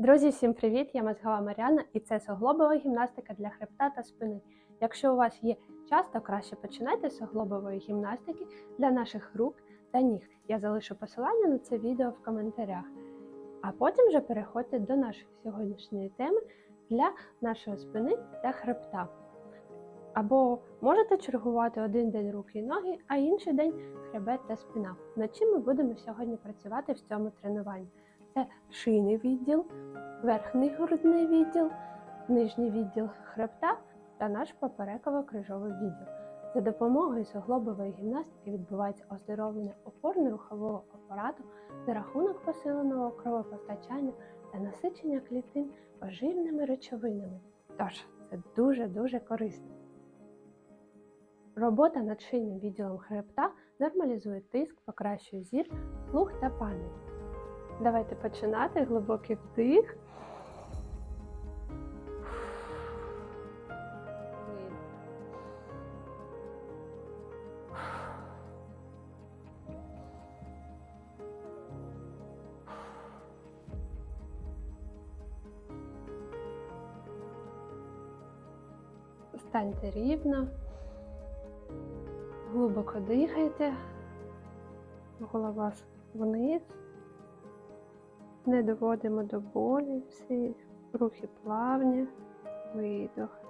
Друзі, всім привіт! Я Мозгова Маріана і це суглобова гімнастика для хребта та спини. Якщо у вас є час, то краще починайте з суглобової гімнастики для наших рук та ніг. Я залишу посилання на це відео в коментарях. А потім вже переходьте до нашої сьогоднішньої теми для нашої спини та хребта. Або можете чергувати один день руки і ноги, а інший день хребет та спина. Над чим ми будемо сьогодні працювати в цьому тренуванні? Це шийний відділ, верхній грудний відділ, нижній відділ хребта та наш попереково-крижовий відділ. За допомогою суглобової гімнастики відбувається оздоровлення опорно-рухового апарату за рахунок посиленого кровопостачання та насичення клітин поживними речовинами. Тож це дуже-дуже корисно. Робота над шийним відділом хребта нормалізує тиск, покращує зір, слух та пам'ять. Давайте починати. Глибокий вдих. Станьте рівно, глибоко дихайте, голова вниз. Не доводимо до болі, всі рухи плавні, видох.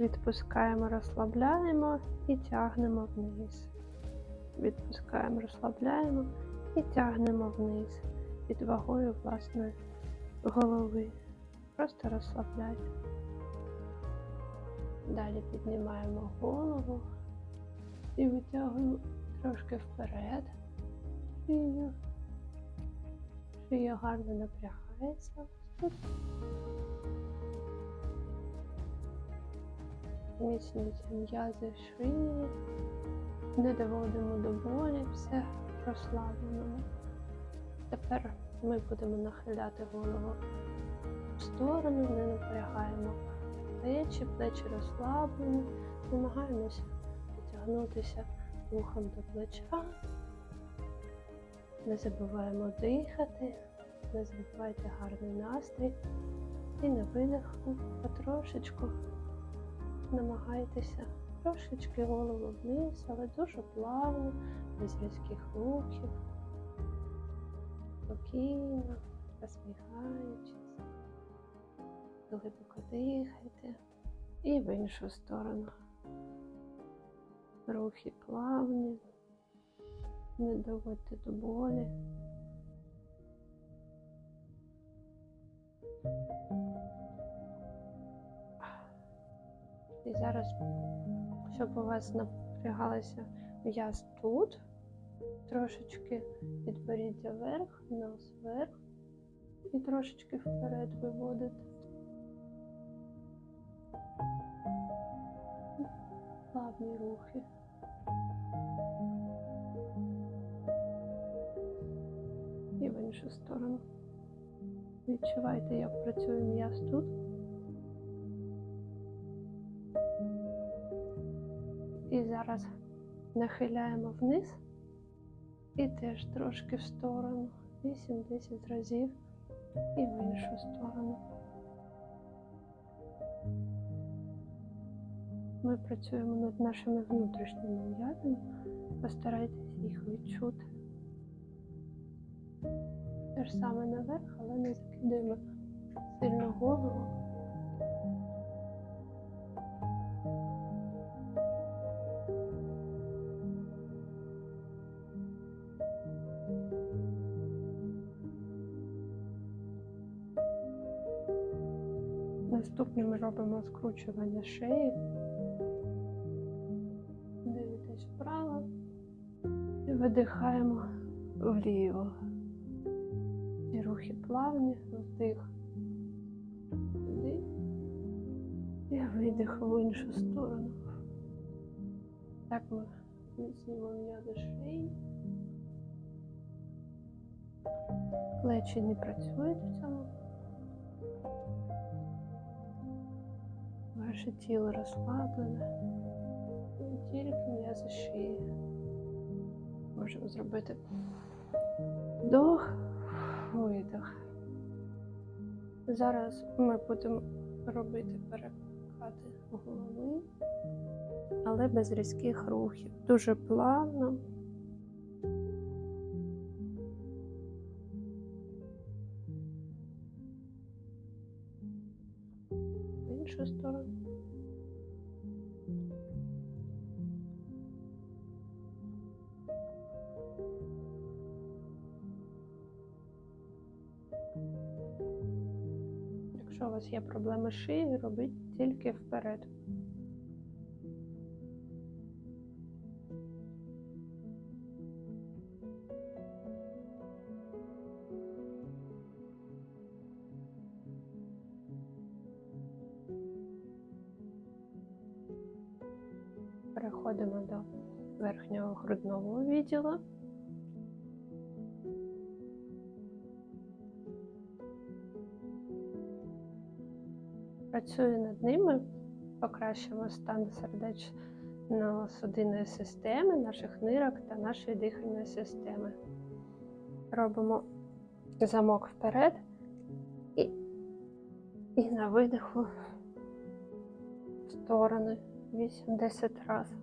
Відпускаємо, розслабляємо і тягнемо вниз. Відпускаємо, розслабляємо і тягнемо вниз під вагою власної голови. Просто розслабляйте. Далі піднімаємо голову і витягуємо трошки вперед шию. Шия гарно напрягається. Тут зміцнюються м'язи шиї, не доводимо до болі, все розслаблено. Тепер ми будемо нахиляти голову в сторону, не напрягаємо плечі, плечі розслаблені, намагаємося потягнутися вухом до плеча. Не забуваємо дихати, не забувайте гарний настрій. І на видиху потрошечку намагайтеся трошечки голову вниз, але дуже плавно, без різких рухів, спокійно, посміхаючись, глибоко дихайте і в іншу сторону. Рухи плавні, не доводьте до болі. І зараз, щоб у вас напрягалася м'яз тут, трошечки підборіддя вверх, нос вверх і трошечки вперед виводите. Плавні рухи. І в іншу сторону. Відчувайте, як працює м'яз тут. І зараз нахиляємо вниз і теж трошки в сторону. 8-10 разів і в іншу сторону. Ми працюємо над нашими внутрішніми м'язами. Постарайтесь їх відчути. Те ж саме наверх, але не закидаємо сильно голову. Наступне ми робимо скручування шиї. Дивитесь вправо і видихаємо вліво. Плавні, вдих сюди і видих в іншу сторону. Так ми зміцнюємо м'язи шиї. Плечі не працюють в цьому. Ваше тіло розслаблене, і тільки м'язи шиї. Можемо зробити Вдох, видох. Зараз ми будемо робити перекати голови, але без різких рухів. Дуже плавно. В іншу сторону. Вас є проблеми з робіть тільки вперед. Переходимо до верхнього грудного відділу. Працюю над ними, покращимо стан сердечно-судинної системи, наших нирок та нашої дихальної системи. Робимо замок вперед і, і на видиху в сторони 8-10 разів.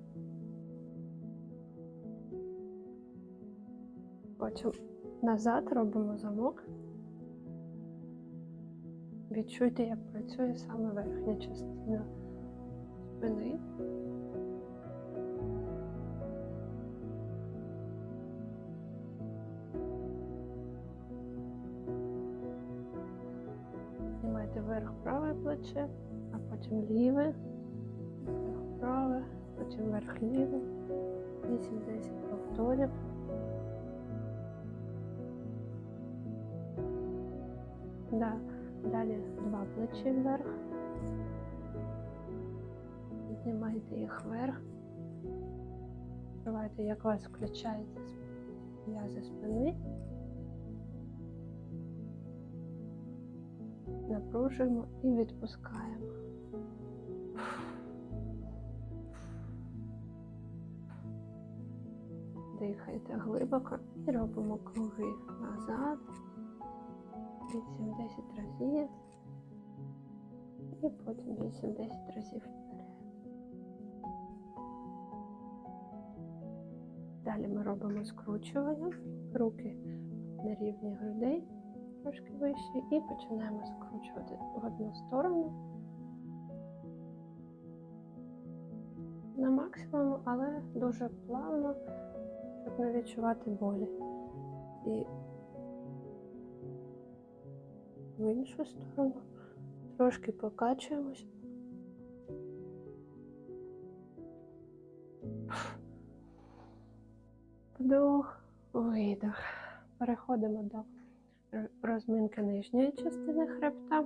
Потім назад робимо замок. Відчуйте, як працює саме верхня частина спини. Знімайте вверх праве плече, а потім ліве, вверх праве, потім вверх ліве. 8-10 повторів. Да. Далі два плечі вверх. Піднімайте їх вверх. Відчувайте, як вас включається м'язи спини. Напружуємо і відпускаємо. Дихайте глибоко і робимо круги назад. 8-10 разів і потім 8-10 разів вперед. Далі ми робимо скручування, руки на рівні грудей, трошки вище, і починаємо скручувати в одну сторону на максимум, але дуже плавно, щоб не відчувати болі. І в іншу сторону. Трошки покачуємось. Вдох, видох. Переходимо до розминки нижньої частини хребта.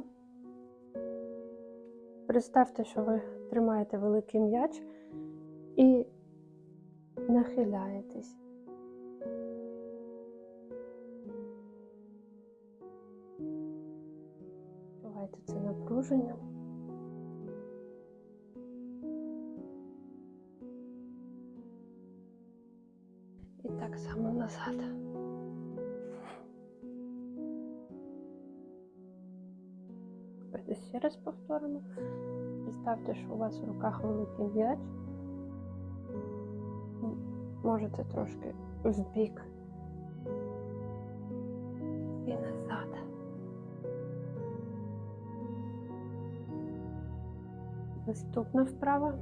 Представте, що ви тримаєте великий м'яч і нахиляєтесь. Відчувайте це напруження. І так само назад. Ще раз повторимо. Представте, що у вас в руках великий м'яч. Можете трошки вбік і Наступна вправа.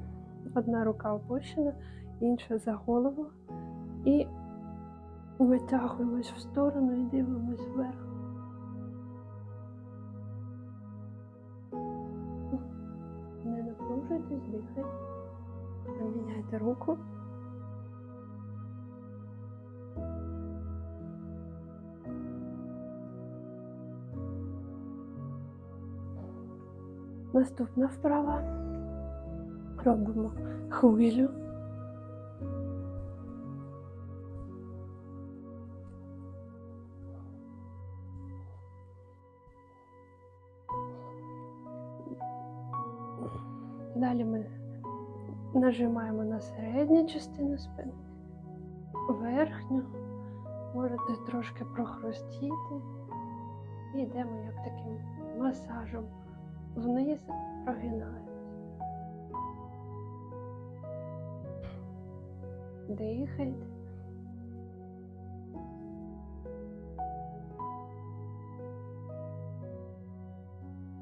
Одна рука опущена, інша за голову. І витягуємось в сторону і дивимось вверх. Не напружуйтесь, дихайте. Поміняйте руку. Наступна вправа. Робимо хвилю. Далі ми нажимаємо на середню частину спини, верхню Можете трошки прохрустіти. І йдемо як таким масажем вниз, прогинаємось. Дихайте.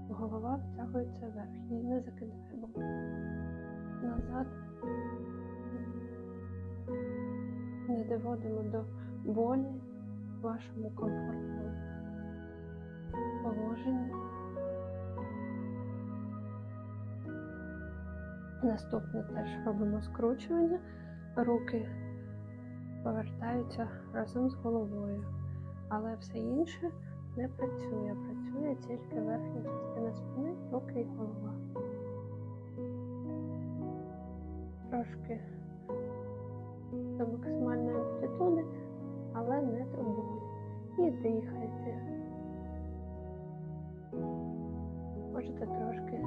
Голова втягується вверх, її не закидаємо. Назад. Не доводимо до болі в вашому комфортному положенні. Наступне теж робимо скручування. Руки повертаються разом з головою, але все інше не працює. Працює тільки верхня частина спини, руки і голова. Трошки до максимальної амплітуди, але не до болі. І дихайте. Можете трошки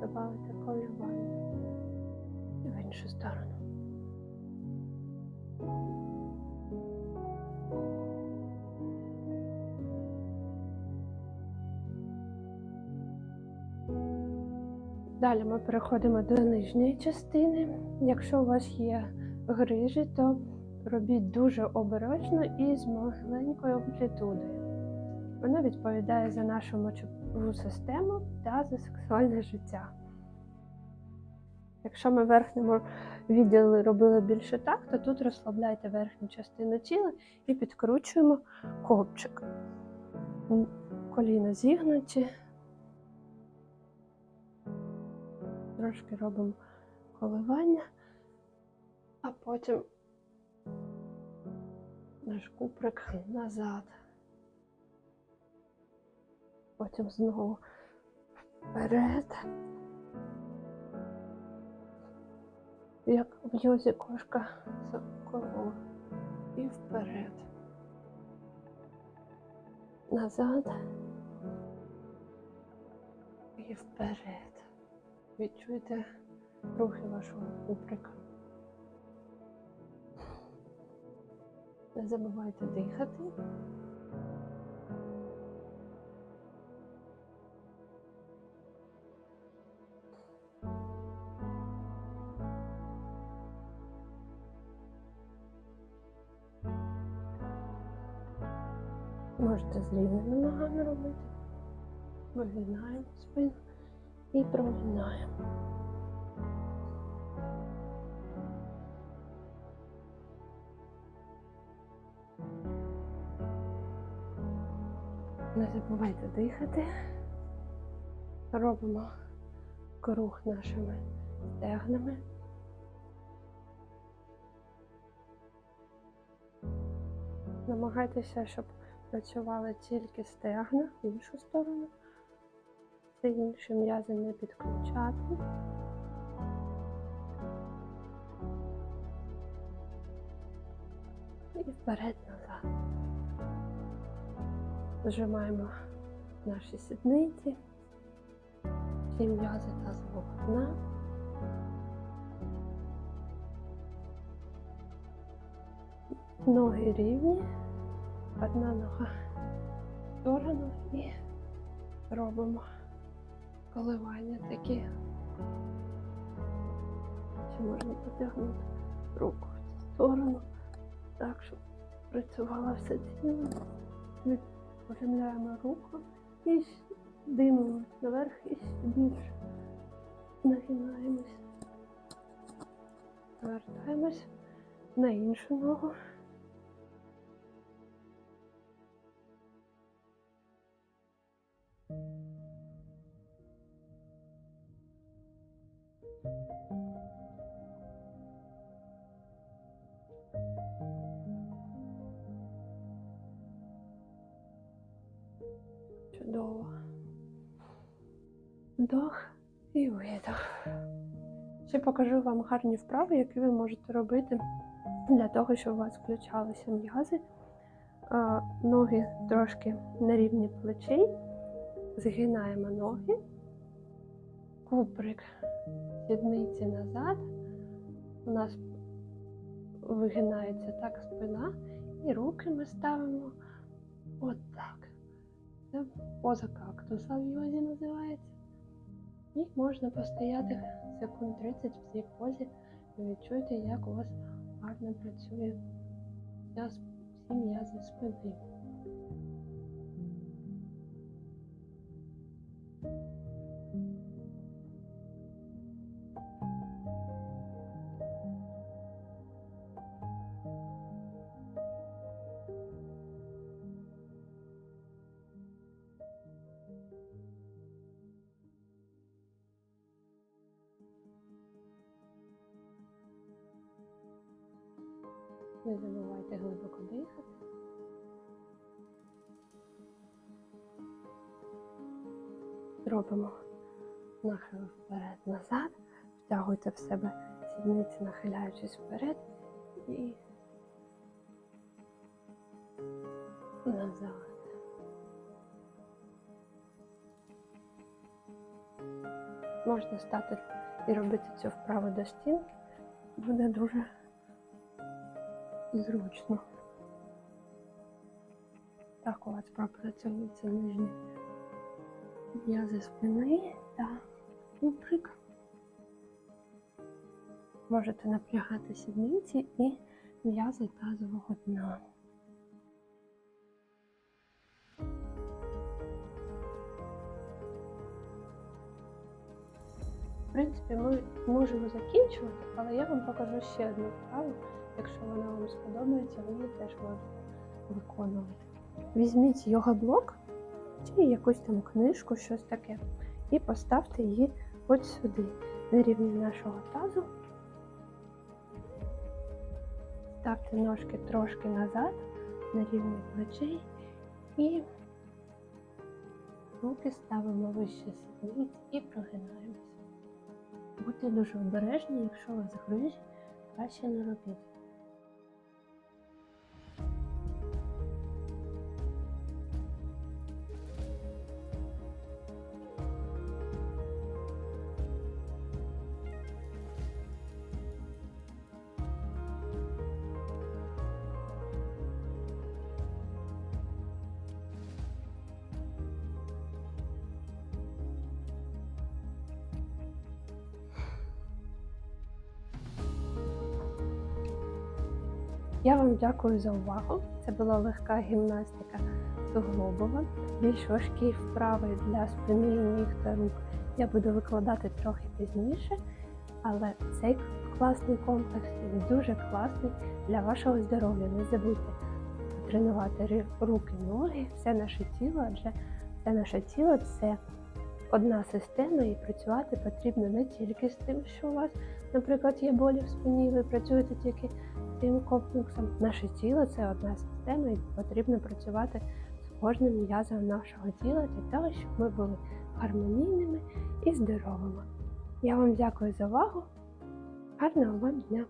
додати колювання в іншу сторону. Далі ми переходимо до нижньої частини. Якщо у вас є грижі, то робіть дуже обережно і з маленькою амплітудою. Вона відповідає за нашу мочову систему та за сексуальне життя. Якщо ми верхньому відділі робили більше так, то тут розслабляйте верхню частину тіла і підкручуємо копчик. Коліна зігнуті. Трошки робимо коливання, а потім наш куприк назад. Потім знову вперед. Як в йозі кошка за корову. І вперед. Назад. І вперед. Відчуйте рухи вашого куприка. Не забувайте дихати. Можете з рівними ногами робити. Вигинаємо спину і прогинаємо. Не забувайте дихати. Робимо круг нашими стегнами. Намагайтеся, щоб працювали тільки стегна в іншу сторону. Все інші м'язи не підключати. І вперед-назад. Зжимаємо наші сідниці, всі м'язи тазового дна. Ноги рівні, одна нога в сторону і робимо коливання такі. Ще можна потягнути руку в цю сторону, так, щоб працювало все тіло. Відпрямляємо руку і димимо наверх і ще більше нагинаємось. Повертаємось на іншу ногу. Чудово. Вдох і видох. Ще покажу вам гарні вправи, які ви можете робити для того, щоб у вас включалися м'язи. Ноги трошки на рівні плечей. Згинаємо ноги, куприк сідниці назад. У нас вигинається так спина І руки ми ставимо от так. Це поза кактуса в йозі називається. І можна постояти секунд 30 в цій позі. і відчуйте, як у вас гарно працює всі м'язи спини. Не забувайте глибоко дихати. Робимо нахил вперед-назад, втягуйте в себе сідниці, нахиляючись вперед і назад. Можна стати і робити цю вправу до стінки, буде дуже зручно. Так у вас пропрацьовуються нижні м'язи спини та куприк. Можете напрягати сідниці і м'язи тазового дна. В принципі, ми можемо закінчувати, але я вам покажу ще одну вправу. Якщо вона вам сподобається, ви її теж можете виконувати. Візьміть йога-блок чи якусь там книжку, щось таке, і поставте її от сюди, на рівні нашого тазу. Ставте ножки трошки назад, на рівні плечей і руки ставимо вище сідниць і прогинаємося. Будьте дуже обережні, якщо вас грижі, краще не робіть. Я вам дякую за увагу. Це була легка гімнастика суглобова. Більш важкі вправи для спини, ніг та рук я буду викладати трохи пізніше, але цей класний комплекс дуже класний для вашого здоров'я. Не забудьте тренувати руки, ноги, все наше тіло, адже все наше тіло це одна система, і працювати потрібно не тільки з тим, що у вас, наприклад, є болі в спині, ви працюєте тільки цим комплексом. Наше тіло це одна система, і потрібно працювати з кожним м'язом нашого тіла для того, щоб ми були гармонійними і здоровими. Я вам дякую за увагу. Гарного вам дня!